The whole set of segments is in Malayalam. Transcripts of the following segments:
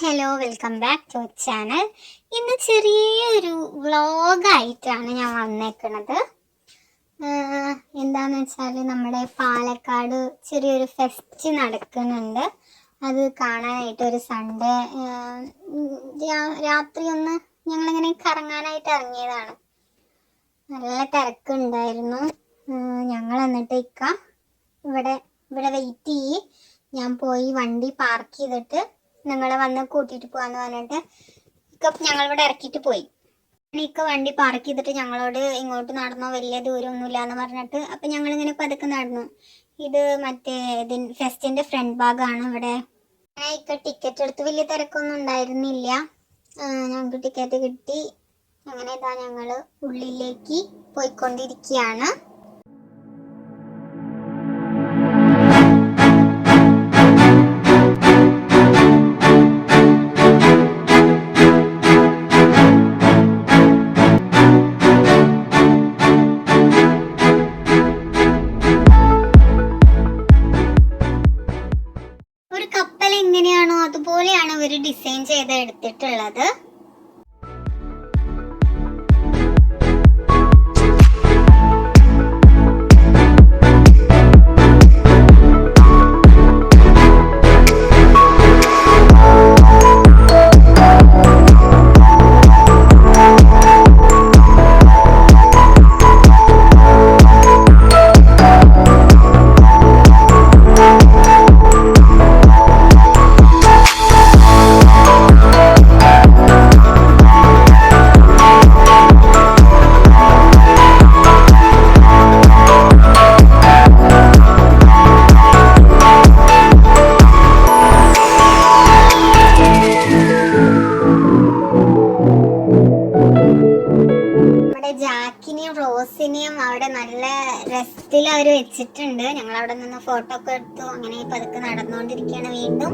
Hello welcome back to channel ഇന്ന് ചെറിയൊരു വ്ളോഗായിട്ടാണ് ഞാൻ വന്നേക്കുന്നത് എന്താന്ന് വെച്ചാൽ നമ്മുടെ പാലക്കാട് ചെറിയൊരു ഫെസ്റ്റ് നടക്കുന്നുണ്ട്. അത് കാണാനായിട്ട് ഒരു സൺഡേ രാത്രി ഒന്ന് ഞങ്ങളിങ്ങനെ കറങ്ങാനായിട്ട് ഇറങ്ങിയതാണ്. നല്ല തിരക്കുണ്ടായിരുന്നു. ഞങ്ങൾ എന്നിട്ട് ഇക്ക ഇവിടെ ഇവിടെ വെയിറ്റ് ചെയ്യ്. ഞാൻ പോയി വണ്ടി പാർക്ക് ചെയ്തിട്ട് നിങ്ങളെ വന്ന് കൂട്ടിയിട്ട് പോകാന്ന് പറഞ്ഞിട്ട് ഇക്ക ഞങ്ങളിവിടെ ഇറക്കിയിട്ട് പോയി. ഇക്ക വണ്ടി പാർക്ക് ചെയ്തിട്ട് ഞങ്ങളോട് ഇങ്ങോട്ട് നടന്നോ വലിയ ദൂരമൊന്നുമില്ല എന്ന് പറഞ്ഞിട്ട് അപ്പം ഞങ്ങളിങ്ങനെ പതുക്കെ നടന്നു. ഇത് മറ്റേ ഇതിൻ ഫെസ്റ്റിന്റെ ഫ്രണ്ട് ഭാഗമാണ് ഇവിടെ. ഇക്ക ടിക്കറ്റ് എടുത്ത് വലിയ തിരക്കൊന്നും ഉണ്ടായിരുന്നില്ല. ഞങ്ങൾക്ക് ടിക്കറ്റ് കിട്ടി. അങ്ങനെ ഇതാ ഞങ്ങൾ ഉള്ളിലേക്ക് പോയിക്കൊണ്ടിരിക്കുകയാണ്. ഡിസൈൻ ചെയ്ത് എടുത്തിട്ടുള്ളത് അവർ വെച്ചിട്ടുണ്ട്. ഞങ്ങൾ അവിടെ നിന്ന് ഫോട്ടോ ഒക്കെ എടുത്തു. അങ്ങനെ പതുക്കെ നടന്നുകൊണ്ടിരിക്കുകയാണ് വീണ്ടും.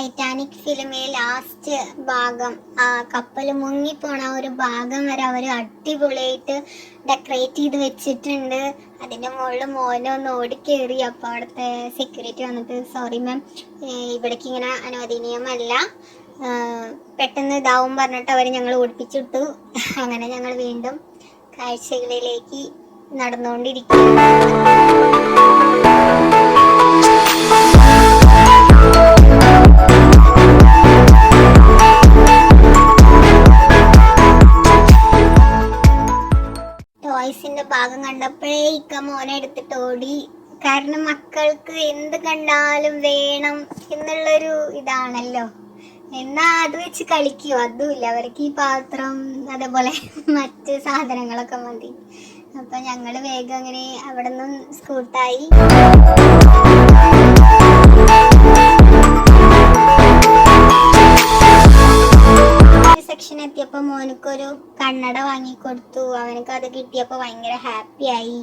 ടൈറ്റാനിക് ഫിലിമിലെ ലാസ്റ്റ് ഭാഗം ആ കപ്പൽ മുങ്ങിപ്പോണ ഒരു ഭാഗം വരെ അവർ അടിപൊളിയായിട്ട് ഡെക്കറേറ്റ് ചെയ്ത് വെച്ചിട്ടുണ്ട്. അതിന്റെ മുകളിൽ മോനെ ഒന്ന് ഓടിക്കേറി. അപ്പോൾ അവിടുത്തെ സെക്യൂരിറ്റി വന്നിട്ട് സോറി മാം ഇവിടേക്ക് ഇങ്ങനെ അനുവദനീയമല്ല. പെട്ടെന്ന് ഇതാവും പറഞ്ഞിട്ട് അവർ ഞങ്ങൾ ഓടിപ്പിച്ചിട്ടു അങ്ങനെ ഞങ്ങൾ വീണ്ടും കാഴ്ചകളിലേക്ക് നടന്നുകൊണ്ടിരിക്കും ടോയ്സിന്റെ ഭാഗം കണ്ടപ്പോഴേ ഇക്ക മോനെ എടുത്തിട്ട് ഓടി. കാരണം മക്കൾക്ക് എന്ത് കണ്ടാലും വേണം എന്നുള്ളൊരു ഇതാണല്ലോ. എന്നാ അത് വെച്ച് കളിക്കൂ? അതുമില്ല. അവർക്ക് ഈ പാത്രം അതേപോലെ മറ്റ് സാധനങ്ങളൊക്കെ മതി. അപ്പൊ ഞങ്ങൾ വേഗം അങ്ങനെ അവിടെ നിന്നും സ്കൂട്ടായി. സെക്ഷൻ എത്തിയപ്പോ മോനക്കൊരു കണ്ണട വാങ്ങി കൊടുത്തു അവനക്ക് അത് കിട്ടിയപ്പോ ഭയങ്കര ഹാപ്പി ആയി.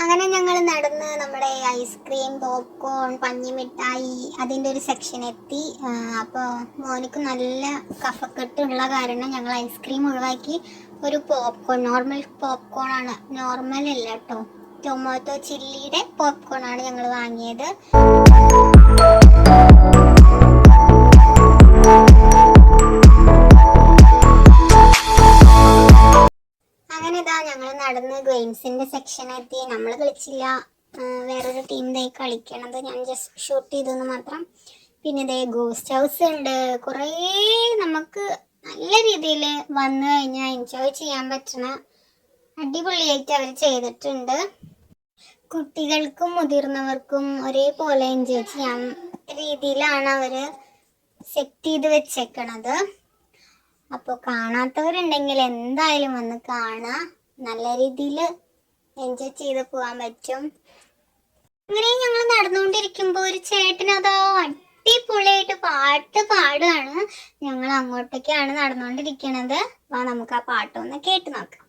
അങ്ങനെ ഞങ്ങൾ നടന്ന് നമ്മുടെ ഐസ്ക്രീം പോപ്കോൺ പഞ്ഞിമിഠായി അതിന്റെ ഒരു സെക്ഷൻ എത്തി. അപ്പോൾ മോനിക്ക് നല്ല കഫക്കെട്ടുള്ള കാരണം ഞങ്ങൾ ഐസ്ക്രീം ഒഴിവാക്കി. ഒരു പോപ്കോൺ നോർമൽ പോപ്കോൺ ആണ്. നോർമൽ അല്ല കേട്ടോ ടൊമാറ്റോ ചില്ലിയുടെ പോപ്കോൺ ആണ് ഞങ്ങൾ വാങ്ങിയത്. അങ്ങനെ ഇതാ ഞങ്ങൾ നടന്ന് ഗെയിംസിന്റെ സെക്ഷൻ എത്തി. നമ്മൾ കളിച്ചില്ല. വേറൊരു ടീം ഇതായി കളിക്കണത്. ഞാൻ ജസ്റ്റ് ഷൂട്ട് ചെയ്തെന്ന് മാത്രം. പിന്നെ ഇതേ ഗോസ്റ്റ് ഹൗസ് ഉണ്ട്. കുറേ നമുക്ക് നല്ല രീതിയിൽ വന്നു കഴിഞ്ഞാൽ എൻജോയ് ചെയ്യാൻ പറ്റണ അടിപൊളിയായിട്ട് അവർ ചെയ്തിട്ടുണ്ട്. കുട്ടികൾക്കും മുതിർന്നവർക്കും ഒരേപോലെ എൻജോയ് ചെയ്യാൻ രീതിയിലാണ് അവർ സെറ്റ് ചെയ്ത് വെച്ചേക്കണത്. അപ്പോൾ കാണാത്തവരുണ്ടെങ്കിൽ എന്തായാലും വന്ന് കാണാം. നല്ല രീതിയിൽ എൻജോയ് ചെയ്ത് പോകാൻ പറ്റും. അങ്ങനെ ഞങ്ങൾ നടന്നുകൊണ്ടിരിക്കുമ്പോൾ ഒരു ചേട്ടൻ അതോ അടിപൊളിയായിട്ട് പാട്ട് പാടുകയാണ് ഞങ്ങൾ അങ്ങോട്ടേക്കാണ് നടന്നുകൊണ്ടിരിക്കണത്. വാ നമുക്ക് ആ പാട്ടൊന്ന് കേട്ട് നോക്കാം.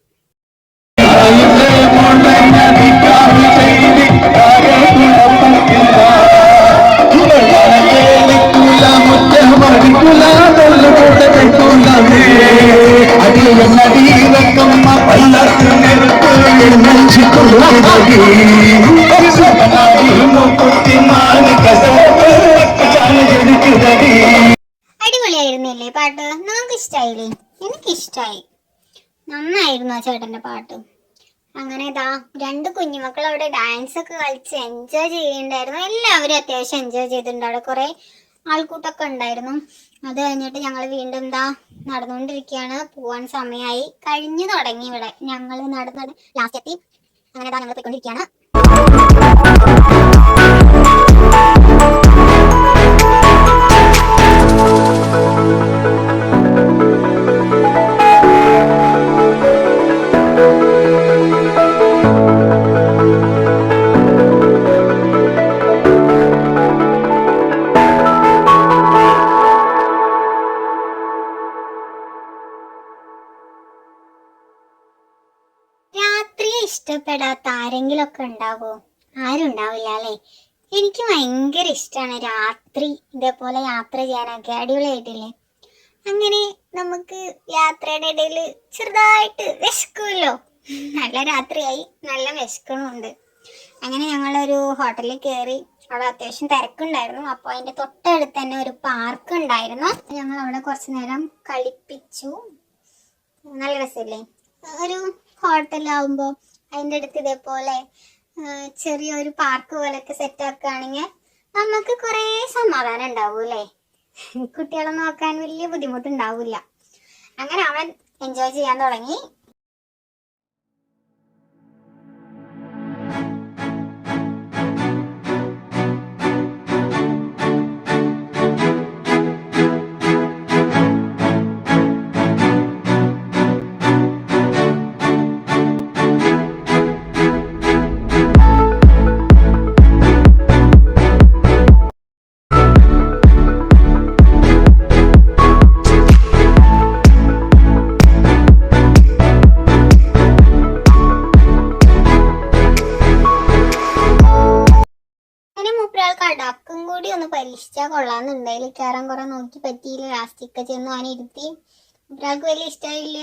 ഇഷ്ടായില്ലേ? എനിക്ക് ഇഷ്ടായി നന്നായിരുന്നു ആ ചേട്ടന്റെ പാട്ട്. അങ്ങനെ ഇതാ രണ്ട് കുഞ്ഞുമക്കൾ അവിടെ ഡാൻസ് ഒക്കെ കളിച്ച് എൻജോയ് ചെയ്യുന്നുണ്ടായിരുന്നു. എല്ലാവരും അത്യാവശ്യം എൻജോയ് ചെയ്തിട്ടുണ്ട്. അവിടെ കുറെ ആൾക്കൂട്ടൊക്കെ ഉണ്ടായിരുന്നു. അത് കഴിഞ്ഞിട്ട് ഞങ്ങൾ വീണ്ടും എന്താ നടന്നുകൊണ്ടിരിക്കുകയാണ്. പോവാൻ സമയമായി. കഴിഞ്ഞു തുടങ്ങി ഇവിടെ ഞങ്ങൾ നടന്നത് ലാസ്റ്റ് എത്തി അങ്ങനെ ഇതാ ഞങ്ങൾ പോയിക്കൊണ്ടിരിക്കുകയാണ്. ഇഷ്ടപ്പെടാത്ത ആരെങ്കിലും ഒക്കെ ഉണ്ടാവോ? ആരും ഉണ്ടാവില്ല അല്ലേ? എനിക്ക് ഭയങ്കര ഇഷ്ടമാണ് രാത്രി ഇതേപോലെ യാത്ര ചെയ്യാനൊക്കെ. അടിപൊളിയായിട്ടില്ലേ? അങ്ങനെ നമുക്ക് യാത്രയുടെ ഇടയിൽ ചെറുതായിട്ട് വിശക്കുമല്ലോ? നല്ല രാത്രിയായി. നല്ല വിശക്കണമുണ്ട് അങ്ങനെ ഞങ്ങളൊരു ഹോട്ടലിൽ കയറി അവിടെ അത്യാവശ്യം തിരക്കുണ്ടായിരുന്നു. അപ്പോൾ അതിന്റെ തൊട്ടടുത്ത് തന്നെ ഒരു പാർക്ക് ഉണ്ടായിരുന്നു. ഞങ്ങൾ അവിടെ കുറച്ച് നേരം കളിപ്പിച്ചു. നല്ല രസമില്ലേ? ഒരു ഹോട്ടലാവുമ്പോൾ അതിന്റെ അടുത്ത് ഇതേപോലെ ചെറിയൊരു പാർക്ക് പോലെയൊക്കെ സെറ്റ് ആക്കുകയാണെങ്കിൽ നമുക്ക് കുറേ സമാധാനം ഉണ്ടാവും അല്ലേ? കുട്ടികളെ നോക്കാൻ വലിയ ബുദ്ധിമുട്ടുണ്ടാവില്ല. അങ്ങനെ അവൻ എൻജോയ് ചെയ്യാൻ തുടങ്ങി. മൂപ്പരാൾക്ക് കൂടി ഒന്ന് പരീക്ഷിച്ചാൽ കൊള്ളാന്നുണ്ടായില്ല കയറാൻ കുറെ നോക്കി പറ്റിയില്ല. ലാസ്റ്റിക്ക ചെന്ന് അവനെ ഇരുത്തി. ഒരാൾക്ക് വലിയ ഇഷ്ടമായില്ല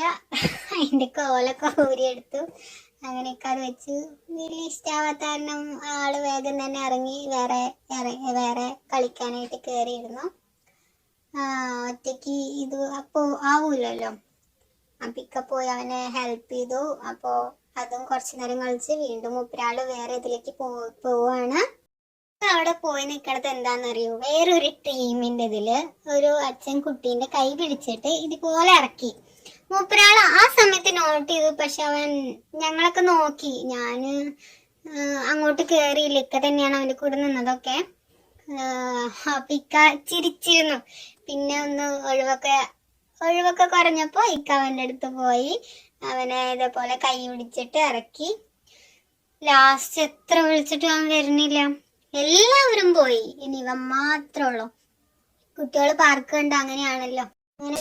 അതിന്റെ കോലൊക്കെ ഊരിയെടുത്തു അങ്ങനെയൊക്കെ അത് വെച്ച് വലിയ ഇഷ്ടാവാത്ത കാരണം ആൾ വേഗം തന്നെ ഇറങ്ങി വേറെ ഇറങ്ങി വേറെ കളിക്കാനായിട്ട് കയറിയിരുന്നു ഒറ്റയ്ക്ക് ഇത് അപ്പോ ആവൂലല്ലോ. അപ്പൊ ഇക്ക പോയി അവനെ ഹെൽപ്പ് ചെയ്തു. അപ്പോ അതും കുറച്ച് നേരം കളിച്ച് വീണ്ടും ഉപ്പരാൾ വേറെ ഇതിലേക്ക് പോവാണ്. അവിടെ പോയി നിൽക്കണത് എന്താണെന്നറിയോ വേറൊരു ടീമിന്റെ ഇതിൽ ഒരു അച്ഛൻ കുട്ടീന്റെ കൈ പിടിച്ചിട്ട് ഇതുപോലെ ഇറക്കി. മൂപ്പരാൾ ആ സമയത്ത് നോട്ട് ചെയ്തു പക്ഷെ അവൻ ഞങ്ങളൊക്കെ നോക്കി. ഞാൻ അങ്ങോട്ട് കേറിയില്ല. ഇക്ക തന്നെയാണ് അവന്റെ കൂടെ നിന്നതൊക്കെ. അപ്പൊ ഇക്ക ചിരിച്ചിരുന്നു. പിന്നെ ഒന്ന് ഒഴിവൊക്കെ ഒഴിവൊക്കെ കുറഞ്ഞപ്പോ ഇക്ക അവന്റെ അടുത്ത് പോയി. അവനെ ഇതേപോലെ കൈ പിടിച്ചിട്ട് ഇറക്കി. ലാസ്റ്റ് എത്ര വിളിച്ചിട്ട് അവൻ വരുന്നില്ല. എല്ലാവരും പോയി. ഇനി ഇവൻ മാത്രമേ ഉള്ളൂ. കുട്ടികൾ പാർക്ക് കണ്ട അങ്ങനെയാണല്ലോ. അങ്ങനെ.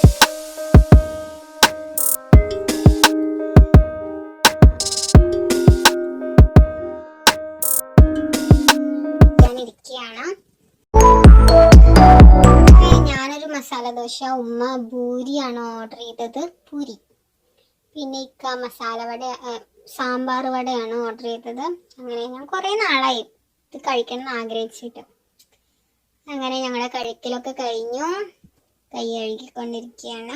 മസാല ദോശ ഉമ്മ ഭൂരിയാണ് ഓർഡർ ചെയ്തത്. പൂരി പിന്നെ ഇക്ക മസാല വട സാമ്പാർ വടയാണ് ഓർഡർ ചെയ്തത്. അങ്ങനെ ഞാൻ കുറേ നാളായി. ഇത് കഴിക്കണം എന്ന് ആഗ്രഹിച്ചിട്ട്. അങ്ങനെ ഞങ്ങളെ കഴിക്കലൊക്കെ കഴിഞ്ഞു. കൈ കഴുകിക്കൊണ്ടിരിക്കുകയാണ്.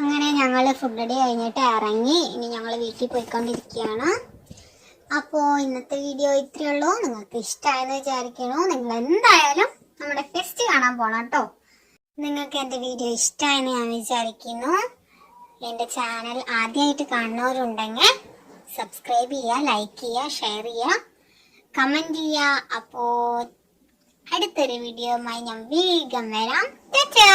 അങ്ങനെ ഞങ്ങൾ ഫുഡ് റെഡി കഴിഞ്ഞിട്ട് ഇറങ്ങി. ഇനി ഞങ്ങൾ വീട്ടിൽ പോയിക്കൊണ്ടിരിക്കുകയാണ്. അപ്പോൾ ഇന്നത്തെ വീഡിയോ ഇത്രയേ ഉള്ളൂ. നിങ്ങൾക്ക് ഇഷ്ടമായെന്ന് വിചാരിക്കണോ നിങ്ങൾ എന്തായാലും നമ്മുടെ ഫെസ്റ്റ് കാണാൻ പോണം കേട്ടോ. നിങ്ങൾക്ക് എന്റെ വീഡിയോ ഇഷ്ടമായെന്ന് ഞാൻ വിചാരിക്കുന്നു. എന്റെ ചാനൽ ആദ്യമായിട്ട് കാണുന്നവരുണ്ടെങ്കിൽ സബ്സ്ക്രൈബ് ചെയ്യുക ലൈക്ക് ചെയ്യുക ഷെയർ ചെയ്യുക കമന്റ് ചെയ്യുക. അപ്പോൾ അടുത്തൊരു വീഡിയോയുമായി ഞാൻ വേഗം വരാം. ടാറ്റാ